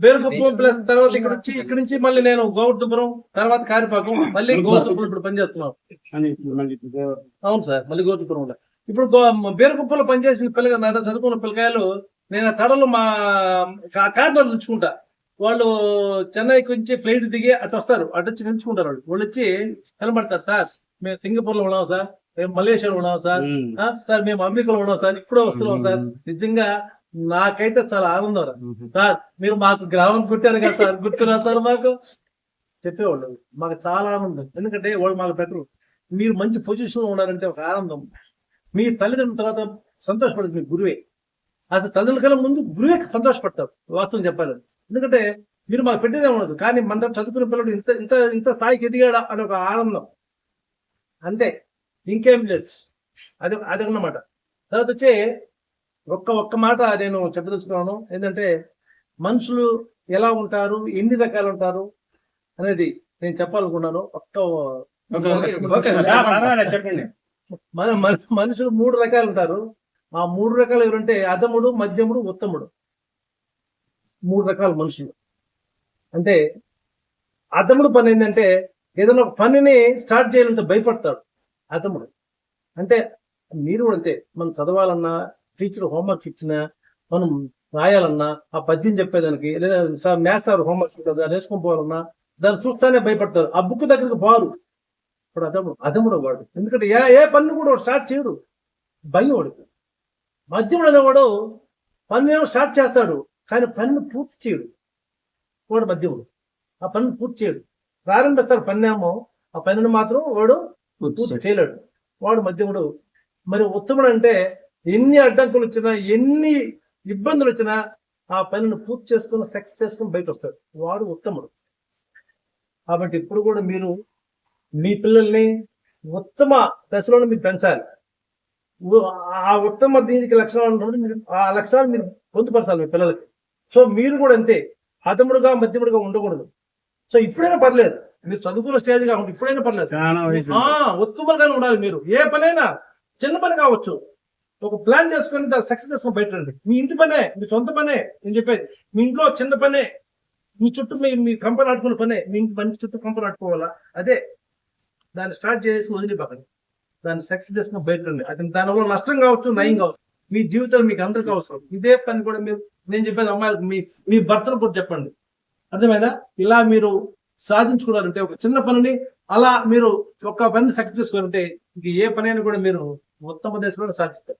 వేరుకుప్పం plus తర్వాత ఇక్కడ నుంచి ఇక్కడ నుంచి మళ్ళీ నేను గౌతపురం తర్వాత కారిపాకం మళ్ళీ గౌతపురం ఇప్పుడు పనిచేస్తున్నాను దేవ- అవును సార్ మళ్ళీ గౌతపురం ఉండే. ఇప్పుడు బేరుకుప్పలో పనిచేసిన పిల్లగా నా చదువుకున్న పిల్లకాయలు నేను తడలు మా కార్నర్ తెచ్చుకుంటా వాళ్ళు చెన్నైకి నుంచి ఫ్లైట్ దిగి అటు వస్తారు. అటు వచ్చి నిల్చుకుంటారు వాళ్ళు. వాళ్ళు వచ్చి కనబడతారు సార్ మేము సింగపూర్లో ఉన్నాం సార్. మేము మలేషియాలో ఉన్నాం సార్. సార్ మేము అమెరికాలో ఉన్నాం సార్. ఇప్పుడే వస్తున్నాం సార్. నిజంగా నాకైతే చాలా ఆనందం. సార్ మీరు మాకు గ్రామం కుట్టారు కదా సార్. గుర్తురా సార్ మాకు? చెప్పేవాళ్ళు. మాకు చాలా ఆనందం. ఎందుకంటే వాళ్ళు మాకు పెట్టరు మీరు మంచి పొజిషన్లో ఉన్నారంటే ఒక ఆనందం. మీ తల్లిదండ్రుల తర్వాత సంతోషపడదు మీ గురువే. అసలు తల్లిదండ్రుల కన్నా ముందు గురువే సంతోషపడతారు వాస్తవం చెప్పాలి ఎందుకంటే మీరు మాకు పెట్టేదే ఉండదు. కానీ మన దగ్గర చదువుకున్న పిల్లడు ఇంత ఇంత ఇంత స్థాయికి ఎదిగాడా అని ఒక ఆనందం. అంతే. ఇంకేం లేదు. అది అదన్నమాట. తర్వాత వచ్చి ఒక్క ఒక్క మాట నేను చెప్పదలుచుకున్నాను. ఏంటంటే మనుషులు ఎలా ఉంటారు ఎన్ని రకాలు ఉంటారు అనేది నేను చెప్పాలనుకున్నాను. ఒక్క మన- మనుషులు మూడు రకాలు ఉంటారు. ఆ మూడు రకాలు ఎవరంటే అధముడు మధ్యముడు ఉత్తముడు. మూడు రకాల మనుషులు. అంటే అధముడు పని ఏంటంటే ఏదైనా ఒక పనిని స్టార్ట్ చేయాలంటే భయపడతాడు అధముడు. అంటే మీరు కూడా అంతే మనం చదవాలన్నా టీచర్ హోంవర్క్ ఇచ్చినా మనం రాయాలన్నా ఆ పద్యం చెప్పేదానికి లేదా సార్ మ్యాథ్స్ సార్ హోంవర్క్ దాన్ని వేసుకొని పోవాలన్నా దాన్ని చూస్తానే భయపడతారు. ఆ బుక్ దగ్గరికి పోరు. ఇప్పుడు అదముడు అదముడు వాడు. ఎందుకంటే ఏ ఏ పని కూడా స్టార్ట్ చేయడు. భయం వాడికి. మధ్యముడు అనేవాడు పని ఏమో స్టార్ట్ చేస్తాడు కానీ పనిని పూర్తి చేయడు. వాడు మధ్యముడు. ఆ పనిని పూర్తి చేయడు. ప్రారంభిస్తాడు పని ఏమో ఆ పనిని మాత్రం వాడు పూర్తి చేయలేడు. వాడు మధ్యముడు. మరి ఉత్తముడు అంటే ఎన్ని అడ్డంకులు వచ్చినా ఎన్ని ఇబ్బందులు వచ్చినా ఆ పనిని పూర్తి చేసుకుని సక్సెస్ చేసుకుని బయట వస్తాడు వాడు ఉత్తముడు. కాబట్టి ఇప్పుడు కూడా మీరు మీ పిల్లల్ని ఉత్తమ దశలోనే మీరు పెంచాలి. ఆ ఉత్తమ దీనికి లక్షణాలు ఉన్నప్పుడు మీరు ఆ లక్షణాలు మీరు పొందుపరచాలి మీ పిల్లలకి. సో మీరు కూడా అంతే హతముడుగా మధ్యముడుగా ఉండకూడదు. సో ఇప్పుడైనా పర్లేదు మీరు చదువుకున్న స్టేజ్ కాకుండా ఇప్పుడైనా పర్లేదు. ఉత్తములుగానే ఉండాలి మీరు. ఏ పనైనా చిన్న పని కావచ్చు. ఒక ప్లాన్ చేసుకొని దాన్ని సక్సెస్ చేసుకొని బయట రండి. మీ ఇంటి పనే మీ సొంత పనే నేను చెప్పేది. మీ ఇంట్లో చిన్న పనే మీ చుట్టూ మీ మీ కంపెనీ ఆడుకునే పనే మీ ఇంటి మంచి చుట్టూ కంపెనీ ఆడుకోవాలా అదే దాన్ని స్టార్ట్ చేసి వదిలిపోకండి దాన్ని సక్సెస్గా బయట రండి అది దానివల్ల నష్టం కావచ్చు నయం కావచ్చు. మీ జీవితాలు మీకు అందరికి అవసరం. ఇదే పని కూడా మీరు నేను చెప్పేది అమ్మాయిలకు మీ మీ భర్తను కూడా చెప్పండి. అర్థమైందా? ఇలా మీరు సాధించుకున్నారంటే ఒక చిన్న పనిని అలా మీరు ఒక పని సక్సెస్ చేసుకోవాలంటే ఇంక ఏ పని అయినా కూడా మీరు ఉత్తమ దశలో సాధిస్తారు.